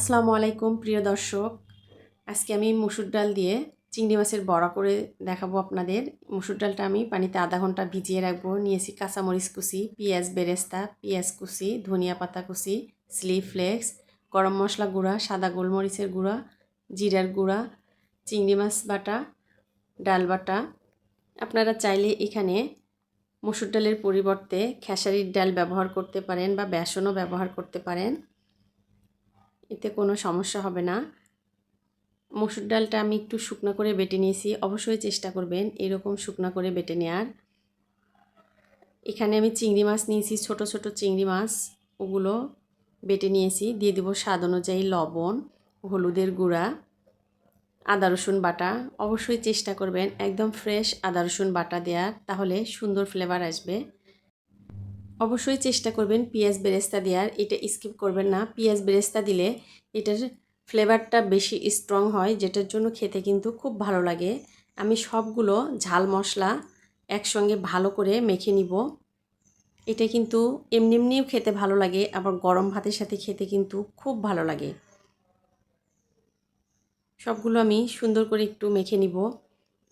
আসসালামু আলাইকুম, প্রিয় দর্শক। আজকে আমি মুসুর ডাল দিয়ে চিংড়ি মাছের বড়া করে দেখাবো আপনাদের। মুসুর ডালটা আমি পানিতে আধা ঘণ্টা ভিজিয়ে রাখব। নিয়েছি কাঁচামরিচ কুচি, পেঁয়াজ বেরেস্তা, পেঁয়াজ কুচি, ধনিয়া পাতা কুচি স্লি ফ্লেক্স, গরম মশলা গুঁড়া, সাদা গোলমরিচের গুঁড়া, জিরার গুঁড়া, চিংড়ি মাছ বাটা, ডাল বাটা। আপনারা চাইলে এখানে মুসুর ডালের পরিবর্তে খেসারির ডাল ব্যবহার করতে পারেন বা বেসনও ব্যবহার করতে পারেন। এতে কোনো সমস্যা হবে না। মসুর ডালটা আমি একটু শুকনো করে বেটে নিয়েছি। অবশ্যই চেষ্টা করবেন এরকম শুকনো করে বেটে নেওয়ার এখানে আমি চিংড়ি মাছ নিয়েছি, ছোট ছোট চিংড়ি মাছ। ওগুলো বেটে নিয়েছি। দিয়ে দেবো স্বাদ অনুযায়ী লবণ, হলুদের গুঁড়া, আদা, রসুন বাটা। অবশ্যই চেষ্টা করবেন একদম ফ্রেশ আদা, রসুন বাটা দেওয়ার তাহলে সুন্দর ফ্লেভার আসবে। অবশ্যই চেষ্টা করবেন পেঁয়াজ বেরেস্তা দেওয়ার। এটা স্কিপ করবেন না। পেঁয়াজ বেরেস্তা দিলে এটার ফ্লেভারটা বেশি স্ট্রং হয়, যেটার জন্য খেতে কিন্তু খুব ভালো লাগে। আমি সবগুলো ঝাল মশলা একসঙ্গে ভালো করে মেখে নিব। এটা কিন্তু এমনি এমনিও খেতে ভালো লাগে, আবার গরম ভাতের সাথে খেতে কিন্তু খুব ভালো লাগে। সবগুলো আমি সুন্দর করে একটু মেখে নিব।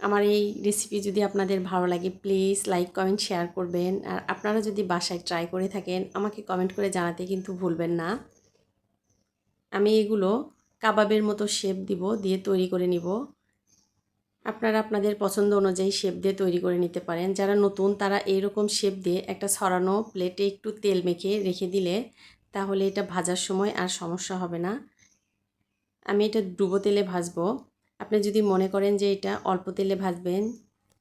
আমার এই রেসিপি যদি আপনাদের ভালো লাগে প্লিজ লাইক কমেন্ট শেয়ার করবেন। আর আপনারা যদি বাসায় ট্রাই করে থাকেন, আমাকে কমেন্ট করে জানাতে কিন্তু ভুলবেন না। আমি এগুলো কাবাবের মতো শেপ দিব, দিয়ে তৈরি করে নিব। আপনারা আপনাদের পছন্দ অনুযায়ী শেপ দিয়ে তৈরি করে নিতে পারেন। যারা নতুন, তারা এইরকম শেপ দিয়ে একটা ছড়ানো প্লেটে একটু তেল মেখে রেখে দিলে, তাহলে এটা ভাজার সময় আর সমস্যা হবে না। আমি এটা ডুবো তেলে ভাজবো। আপনি যদি মনে করেন যে এটা অল্প তেলে ভাজবেন,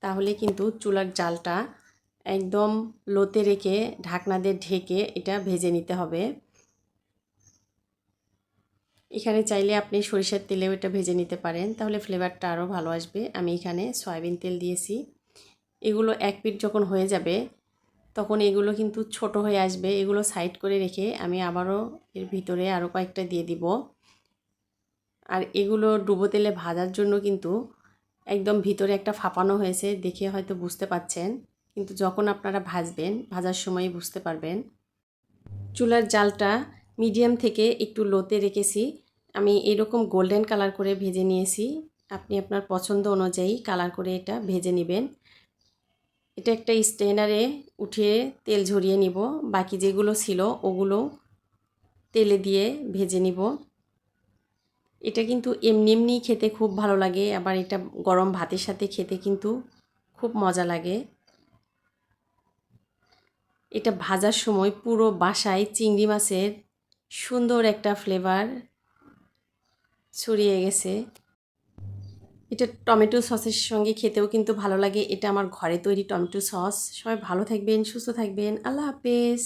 তাহলে কিন্তু চুলার জালটা একদম লোতে রেখে ঢাকনা দিয়ে ঢেকে এটা ভেজে নিতে হবে। এখানে চাইলে আপনি সরিষার তেলেও এটা ভেজে নিতে পারেন, তাহলে ফ্লেভারটা আরও ভালো আসবে। আমি এখানে সয়াবিন তেল দিয়েছি। এগুলো এক পিট যখন হয়ে যাবে, তখন এগুলো কিন্তু ছোট হয়ে আসবে। এগুলো সাইড করে রেখে আমি আবারও এর ভিতরে আরও কয়েকটা দিয়ে দিব। আর এগুলো ডুবো তেলে ভাজার জন্য কিন্তু একদম ভিতরে একটা ফাঁপানো হয়েছে, দেখে হয়তো বুঝতে পাচ্ছেন। কিন্তু যখন আপনারা ভাজবেন, ভাজার সময় বুঝতে পারবেন। চুলার জালটা মিডিয়াম থেকে একটু লোতে রেখেছি। আমি এরকম গোল্ডেন কালার করে ভেজে নিয়েছি। আপনি আপনার পছন্দ অনুযায়ী কালার করে এটা ভেজে নেবেন। এটা একটা স্টেনারে উঠিয়ে তেল ঝরিয়ে নিব। বাকি যেগুলো ছিল, ওগুলো তেলে দিয়ে ভেজে নিব। এটা কিন্তু এমনি এমনি খেতে খুব ভালো লাগে, আবার এটা গরম ভাতের সাথে খেতে কিন্তু খুব মজা লাগে। এটা ভাজার সময় পুরো বাসায় চিংড়ি মাছের সুন্দর একটা ফ্লেভার ছড়িয়ে গেছে। এটা টমেটো সসের সঙ্গে খেতেও কিন্তু ভালো লাগে, এটা আমার ঘরে তৈরি টমেটো সস। সবাই ভালো থাকবেন, সুস্থ থাকবেন, আল্লাহ হাফেজ।